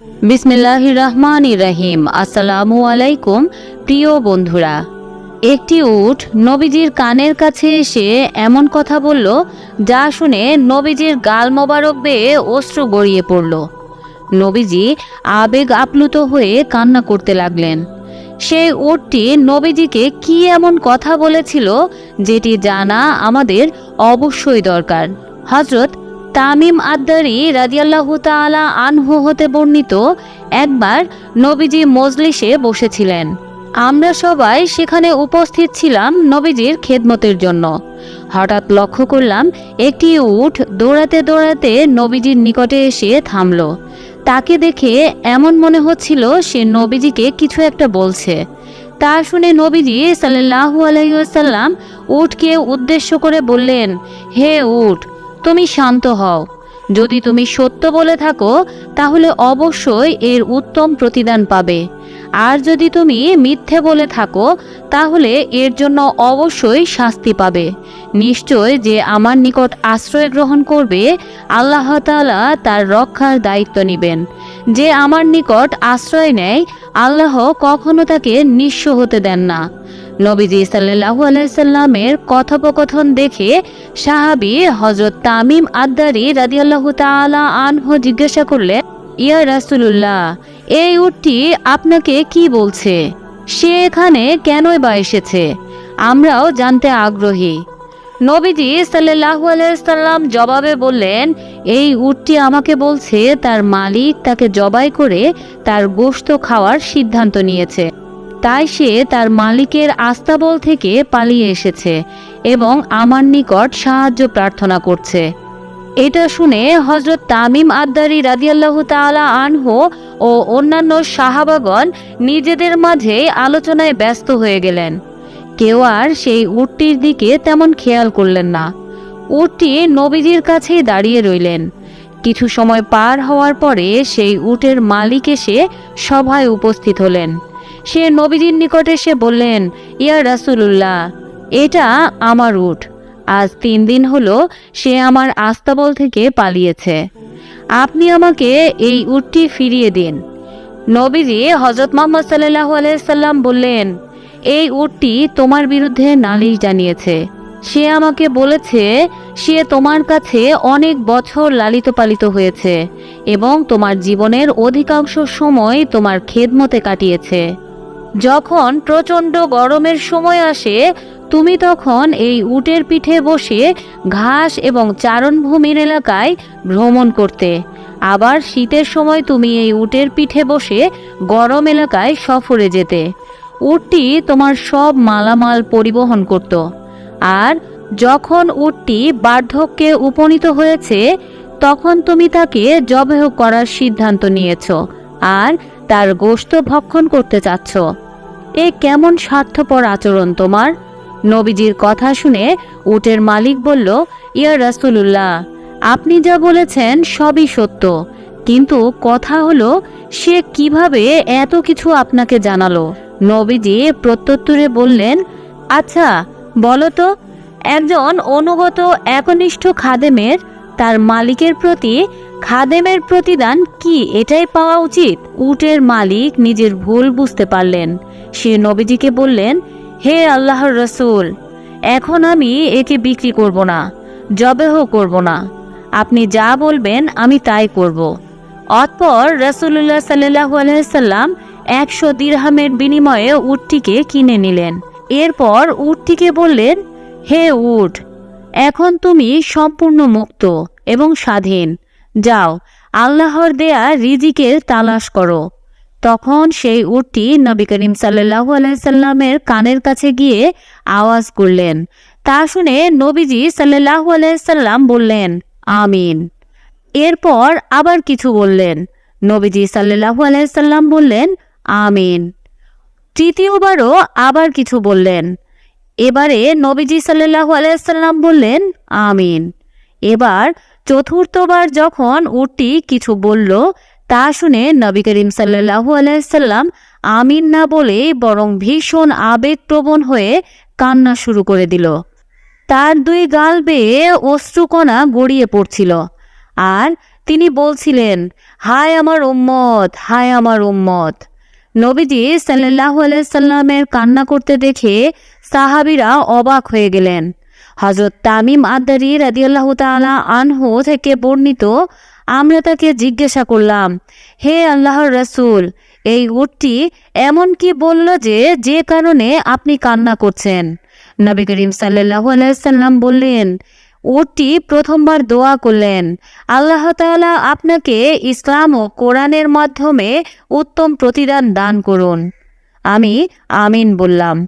বিসমিল্লাহ রহমান রাহিম আসসালামু আলাইকুম, প্রিয় বন্ধুরা। একটি উট নবীজির কানের কাছে এসে এমন কথা বলল, যা শুনে নবীজির গাল মোবারক বেয়ে অশ্রু গড়িয়ে পড়ল। নবীজি আবেগ আপ্লুত হয়ে কান্না করতে লাগলেন। সেই উটটি নবীজিকে কি এমন কথা বলেছিল, যেটি জানা আমাদের অবশ্যই দরকার। হজরত তামিম আদ্দারি রাদিয়াল্লাহু তাআলা আনহু হতে বর্ণিত একবার নবীজি মজলিসে বসেছিলেন। আমরা সবাই সেখানে উপস্থিত ছিলাম নবীজির খেদমতের জন্য। হঠাৎ লক্ষ্য করলাম একটি উঠ দৌড়াতে দৌড়াতে নবীজির নিকটে এসে থামল। তাকে দেখে এমন মনে হচ্ছিল সে নবীজিকে কিছু একটা বলছে। তা শুনে নবীজি সাল্লাল্লাহু আলাইসাল্লাম উঠকে উদ্দেশ্য করে বললেন, হে উট তুমি শান্ত হও। যদি তুমি সত্য বলে থাকো, তাহলে অবশ্যই এর উত্তম প্রতিদান পাবে। আর যদি তুমি মিথ্যে বলে থাকো, তাহলে এর জন্য অবশ্যই শাস্তি পাবে। নিশ্চয় যে আমার নিকট আশ্রয় গ্রহণ করবে, আল্লাহ তাআলা তার রক্ষার দায়িত্ব নেবেন। যে আমার নিকট আশ্রয় নেয়, আল্লাহ কখনো তাকে নিঃস্ব হতে দেন না। নবীজি সাল্লাল্লাহু আলাইসাল্লামের কথোপকথন দেখে সাহাবি হজরত তামিম আদ্দারি রাদিয়াল্লাহু তাআলা আনহু জিজ্ঞাসা করলেন, ইয়া রাসূলুল্লাহ, এই উটটি আপনাকে কি বলছে? সে এখানে কেনই বা এসেছে? আমরাও জানতে আগ্রহী। নবীজি সাল্লাল্লাহু আলাইসাল্লাম জবাবে বললেন, এই উটটি আমাকে বলছে, তার মালিক তাকে জবাই করে তার গোশত খাওয়ার সিদ্ধান্ত নিয়েছে। তাই সে তার মালিকের আস্তাবল থেকে পালিয়ে এসেছে এবং আমার নিকট সাহায্য প্রার্থনা করছে। এটা শুনে হজরত তামিম আদ্দারি রাদিয়াল্লাহু তাআলা আনহু ও অন্যান্য সাহাবাগণ নিজেদের মাঝে আলোচনায় ব্যস্ত হয়ে গেলেন। কেউ আর সেই উটটির দিকে তেমন খেয়াল করলেন না। উটটি নবীজির কাছেই দাঁড়িয়ে রইলেন। কিছু সময় পার হওয়ার পরে সেই উটের মালিক এসে সভায় উপস্থিত হলেন। সে নবীজির নিকটে এসে বললেন, ইয়া রাসূলুল্লাহ, এটা আমার উট। আজ তিন দিন হলো সে আমার আস্তাবল থেকে পালিয়েছে। আপনি আমাকে এই উটটি ফিরিয়ে দিন। নবীজি হজরত মোহাম্মদ সাল্লাহ আলাইসাল্লাম বললেন, এই উটটি তোমার বিরুদ্ধে নালিশ জানিয়েছে। সে আমাকে বলেছে, সে তোমার কাছে অনেক বছর লালিত পালিত হয়েছে এবং তোমার জীবনের অধিকাংশ সময় তোমার খেদমতে কাটিয়েছে। যখন প্রচণ্ড গরমের সময় আসে, তুমি তখন এই উটের পিঠে বসে ঘাস এবং চারণভূমির এলাকায় ভ্রমণ করতে। আবার শীতের সময় তুমি এই উটের পিঠে বসে গরম এলাকায় সফরে যেতে। উটটি তোমার সব মালামাল পরিবহন করত। আর যখন উটটি বার্ধক্যে উপনীত হয়েছে, তখন তুমি তাকে জবেহ করার সিদ্ধান্ত নিয়েছ আর তার গোশত ভক্ষণ করতে চাচ্ছ। এ কেমন স্বার্থপর আচরণ তোমার? নবীজির কথা শুনে উটের মালিক বলল, ইয়া রাসূলুল্লাহ, আপনি যা বলেছেন সবই সত্য। কিন্তু কথা হলো, সে কীভাবে এত কিছু আপনাকে জানালো? নবীজি প্রত্যুত্তরে বললেন আচ্ছা বলো তো, একজন অনুগত একনিষ্ঠ খাদেমের, তার মালিকের প্রতি খাদেমের প্রতিদান কি? এটাই পাওয়া উচিত। উটের মালিক নিজের ভুল বুঝতে পারলেন। সে নবীজিকে বললেন, হে আল্লাহর রসুল, এখন আমি একে বিক্রি করব না, জবেহ করব না। আপনি যা বলবেন, আমি তাই করব। অতপর রসুল্লাহ সাল্লাহ আলাইসাল্লাম একশো দিরহামের বিনিময়ে উটটিকে কিনে নিলেন। এরপর উটটিকে বললেন, হে উট, এখন তুমি সম্পূর্ণ মুক্ত এবং স্বাধীন। যাও, আল্লাহর দেয়া রিজিকের তালাশ করো। তখন সেই উটটি নবী করিম সাল্লাহু আলাইসাল্লামের কানের কাছে গিয়ে আওয়াজ করলেন। তা শুনে নবীজি সাল্লাহু আলাইসাল্লাম বললেন, আমিন। এরপর আবার কিছু বললেন। নবীজি সাল্লাহু আলাইসাল্লাম বললেন, আমিন। তৃতীয়বারও আবার কিছু বললেন। এবারে নবীজি সাল্লাহু আলাইসাল্লাম বললেন, আমিন। এবার চতুর্থবার যখন উটটি কিছু বলল, তা শুনে নবী করিম সাল্লাহু আলাইসাল্লাম আমিন না বলে বরং ভীষণ আবেগপ্রবণ হয়ে কান্না শুরু করে দিল। তার দুই গাল বেয়ে অশ্রুকণা গড়িয়ে পড়ছিল। আর তিনি বলছিলেন, হায় আমার উম্মত, হায় আমার উম্মত। নবীজি সাল্লাহ সাল্লামের কান্না করতে দেখে সাহাবিরা অবাক হয়ে গেলেন। হজরত তামিম আদারি রাদিয়াল্লাহু তাআলা আনহু থেকে বর্ণিত, আমরা তাকে জিজ্ঞাসা করলাম, হে আল্লাহর রাসূল, এই উটটি এমন কি বলল যে যে কারণে আপনি কান্না করছেন? নবী করিম সাল্লাল্লাহু আলাইহি সাল্লাম বললেন, উটটি প্রথমবার দোয়া করলেন। আল্লাহ তাআলা আপনাকে ইসলাম ও কোরআনের মাধ্যমে উত্তম প্রতিদান দান করুন। আমি, আমিন বললাম।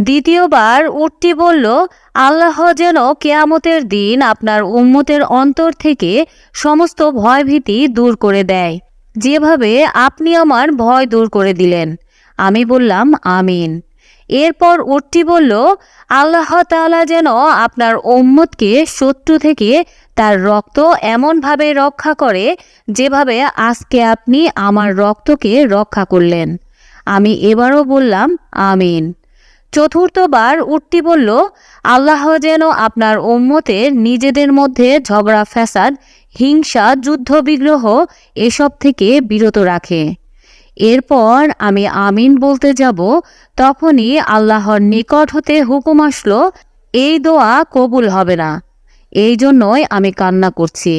দ্বিতীয়বার উটটি বলল, আল্লাহ যেন কেয়ামতের দিন আপনার উম্মতের অন্তর থেকে সমস্ত ভয়ভীতি দূর করে দেয়। যেভাবে আপনি আমার ভয় দূর করে দিলেন। আমি বললাম, আমিন। এরপর উটটি বলল, আল্লাহ তাআলা যেন আপনার উম্মতকে শত্রু থেকে তার রক্ত এমনভাবে রক্ষা করে, যেভাবে আজকে আপনি আমার রক্তকে রক্ষা করলেন। আমি এবারও বললাম, আমিন। চতুর্থবার উঠতি বলল, আল্লাহ যেন আপনার উম্মতের নিজেদের মধ্যে ঝগড়া, ফ্যাসাদ, হিংসা, যুদ্ধ, বিগ্রহ এসব থেকে বিরত রাখে। এরপর আমি আমিন বলতে যাব, তখনই আল্লাহর নিকট হতে হুকুম আসলো, এই দোয়া কবুল হবে না। এই জন্যই আমি কান্না করছি।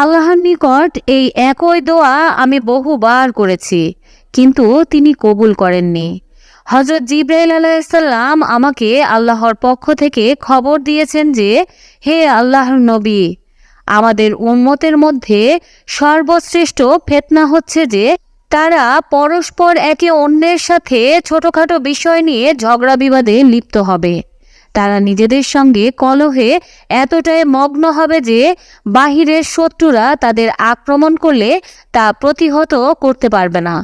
আল্লাহর নিকট এই একই দোয়া আমি বহুবার করেছি, কিন্তু তিনি কবুল করেননি। হজরত জিব্রাইল আলাইসাল্লাম আমাকে আল্লাহর পক্ষ থেকে খবর দিয়েছেন যে, হে আল্লাহর নবী, আমাদের উন্মতের মধ্যে সর্বশ্রেষ্ঠ ফেতনা হচ্ছে যে, তারা পরস্পর একে অন্যের সাথে ছোটখাটো বিষয় নিয়ে ঝগড়া বিবাদে লিপ্ত হবে। তারা নিজেদের সঙ্গে কলহে এতটাই মগ্ন হবে যে, বাহিরের শত্রুরা তাদের আক্রমণ করলে তা প্রতিহত করতে পারবে না।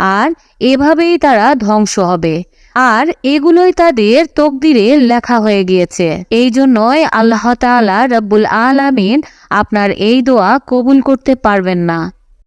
আর এভাবেই তারা ধ্বংস হবে। আর এগুলোই তাদের তকদিরে লেখা হয়ে গিয়েছে। এই জন্যই আল্লাহ তালা রব্বুল আলামিন আপনার এই দোয়া কবুল করতে পারবেন না।